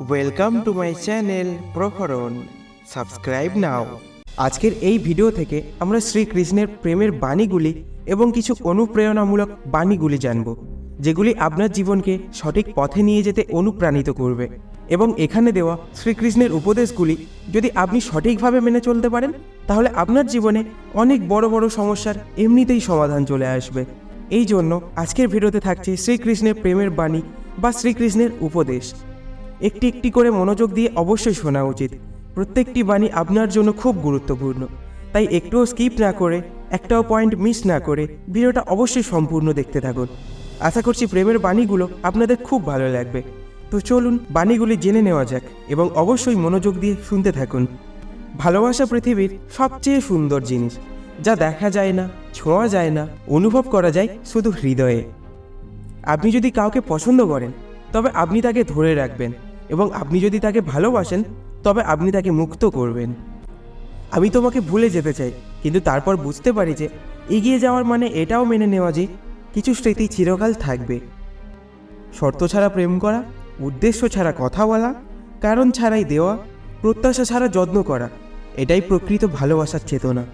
Welcome to my channel Proharan subscribe now আজকের এই video থেকে আমরা শ্রীকৃষ্ণের প্রেমের বাণীগুলি এবং কিছু অনুপ্রেরণামূলক বাণীগুলি জানব, যেগুলি আপনার জীবনকে সঠিক পথে নিয়ে যেতে অনুপ্রাণিত করবে এবং এখানে দেওয়া শ্রীকৃষ্ণের উপদেশগুলি যদি আপনি সঠিকভাবে মেনে চলতে পারেন, তাহলে আপনার জীবনে অনেক বড় বড় সমস্যার এমনিতেই সমাধান চলে আসবে। এই জন্য আজকের ভিডিওতে থাকছে শ্রীকৃষ্ণের প্রেমের বাণী বা শ্রীকৃষ্ণের উপদেশ। একটি একটি করে মনোযোগ দিয়ে অবশ্যই শোনা উচিত। প্রত্যেকটি বাণী আপনার জন্য খুব গুরুত্বপূর্ণ। তাই একটুও স্কিপ না করে, একটাও পয়েন্ট মিস না করে ভিডিওটা অবশ্যই সম্পূর্ণ দেখতে থাকুন। আশা করছি প্রেমের বাণীগুলো আপনাদের খুব ভালো লাগবে। তো চলুন বাণীগুলি জেনে নেওয়া যাক এবং অবশ্যই মনোযোগ দিয়ে শুনতে থাকুন। ভালোবাসা পৃথিবীর সবচেয়ে সুন্দর জিনিস, যা দেখা যায় না, ছোঁয়া যায় না, অনুভব করা যায় শুধু হৃদয়ে। আপনি যদি কাউকে পছন্দ করেন তবে আপনি তাকে ধরে রাখবেন এবং আপনি যদি তাকে ভালোবাসেন, তবে আপনি তাকে মুক্ত করবেন। আমি তোমাকে ভুলে যেতে চাই, কিন্তু তারপর বুঝতে পারি যে এগিয়ে যাওয়ার মানে এটাও মেনে নেওয়া যে কিছু স্মৃতি চিরকাল থাকবে। শর্ত ছাড়া প্রেম করা, উদ্দেশ্য ছাড়া কথা বলা, কারণ ছাড়াই দেওয়া, প্রত্যাশা ছাড়া যত্ন করা, এটাই প্রকৃত ভালোবাসার চেতনা।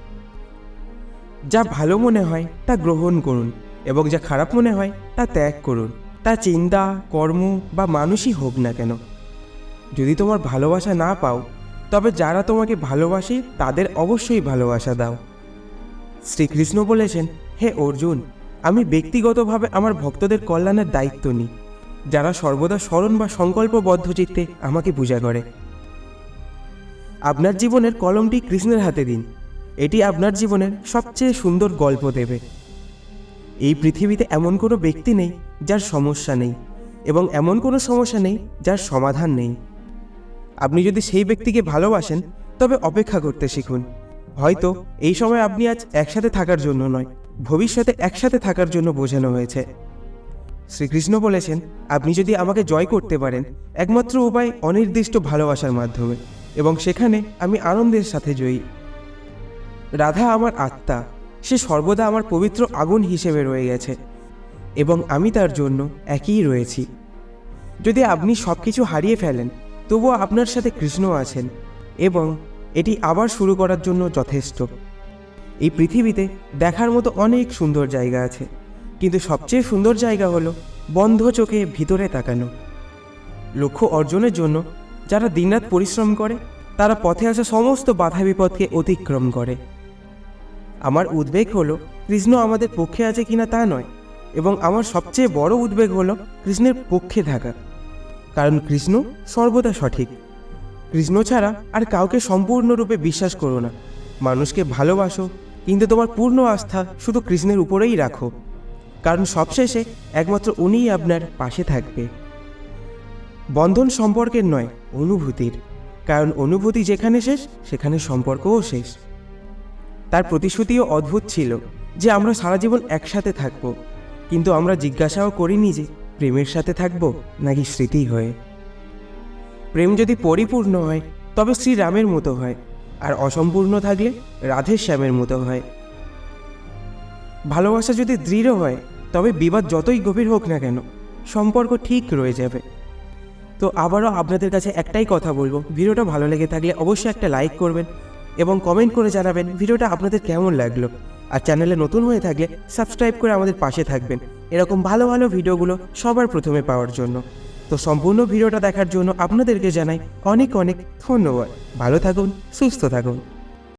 যা ভালো মনে হয় তা গ্রহণ করুন এবং যা খারাপ মনে হয় তা ত্যাগ করুন। তা চিন্তা, কর্ম বা মানুষই হোক না কেন। যদি তোমার ভালোবাসা না পাও, তবে যারা তোমাকে ভালোবাসে, তাদের অবশ্যই ভালোবাসা দাও। শ্রীকৃষ্ণ বলেছেন, হে অর্জুন, আমি ব্যক্তিগতভাবে আমার ভক্তদের কল্যাণের দায়িত্ব নিই, যারা সর্বদা স্মরণ বা সংকল্পবদ্ধ চিত্তে আমাকে পূজা করে। আপনার জীবনের কলমটি কৃষ্ণের হাতে দিন। এটি আপনার জীবনের সবচেয়ে সুন্দর গল্প দেবে। এই পৃথিবীতে এমন কোনো ব্যক্তি নেই যার সমস্যা নেই এবং এমন কোনো সমস্যা নেই যার সমাধান নেই। আপনি যদি সেই ব্যক্তিকে ভালোবাসেন, তবে অপেক্ষা করতে শিখুন। হয়তো এই সময় আপনি আজ একসাথে থাকার জন্য নয়, ভবিষ্যতে একসাথে থাকার জন্য বোঝানো হয়েছে। শ্রীকৃষ্ণ বলেছেন, আপনি যদি আমাকে জয় করতে পারেন, একমাত্র উপায় অনির্দিষ্ট ভালোবাসার মাধ্যমে এবং সেখানে আমি আনন্দের সাথে জয়ী। রাধা আমার আত্মা। সে সর্বদা আমার পবিত্র আগুন হিসেবে রয়ে গেছে এবং আমি তার জন্য একই রয়েছি। যদি আপনি সব কিছু হারিয়ে ফেলেন, তবুও আপনার সাথে কৃষ্ণ আছেন এবং এটি আবার শুরু করার জন্য যথেষ্ট। এই পৃথিবীতে দেখার মতো অনেক সুন্দর জায়গা আছে, কিন্তু সবচেয়ে সুন্দর জায়গা হলো বন্ধ চোখে ভিতরে তাকানো। লক্ষ্য অর্জনের জন্য যারা দিনরাত পরিশ্রম করে, তারা পথে আসা সমস্ত বাধা বিপদকে অতিক্রম করে। আমার উদ্বেগ হলো, কৃষ্ণ আমাদের পক্ষে আছে কিনা তা নয়, এবং আমার সবচেয়ে বড় উদ্বেগ হলো কৃষ্ণের পক্ষে থাকা। কারণ কৃষ্ণ সর্বদা সঠিক। কৃষ্ণ ছাড়া আর কাউকে সম্পূর্ণরূপে বিশ্বাস করো না। মানুষকে ভালোবাসো, কিন্তু তোমার পূর্ণ আস্থা শুধু কৃষ্ণের উপরেই রাখো। কারণ সবশেষে একমাত্র উনিই আপনার পাশে থাকবে। বন্ধন সম্পর্কের নয়, অনুভূতির। কারণ অনুভূতি যেখানে শেষ, সেখানে সম্পর্কও শেষ। তার প্রতিশ্রুতিও অদ্ভুত ছিল যে আমরা সারা জীবন একসাথে থাকব। কিন্তু আমরা জিজ্ঞাসাও করিনি যে প্রেমের সাথে থাকব নাকি স্মৃতি হয়ে। প্রেম যদি পরিপূর্ণ হয়, তবে শ্রীরামের মতো হয়, আর অসম্পূর্ণ থাকলে রাধের শ্যামের মতো হয়। ভালোবাসা যদি দৃঢ় হয়, তবে বিবাদ যতই গভীর হোক না কেন, সম্পর্ক ঠিক রয়ে যাবে। তো আবারও আপনাদের কাছে একটাই কথা বলব, ভিডিওটা ভালো লেগে থাকলে অবশ্যই একটা লাইক করবেন এবং কমেন্ট করে জানাবেন ভিডিওটা আপনাদের কেমন লাগল। আর চ্যানেলে নতুন হয়ে থাকলে সাবস্ক্রাইব করে আমাদের পাশে থাকবেন। এরকম ভালো ভালো ভিডিওগুলো সবার প্রথমে পাওয়ার জন্য। তো সম্পূর্ণ ভিডিওটা দেখার জন্য আপনাদেরকে জানাই অনেক অনেক ধন্যবাদ। ভালো থাকুন, সুস্থ থাকুন।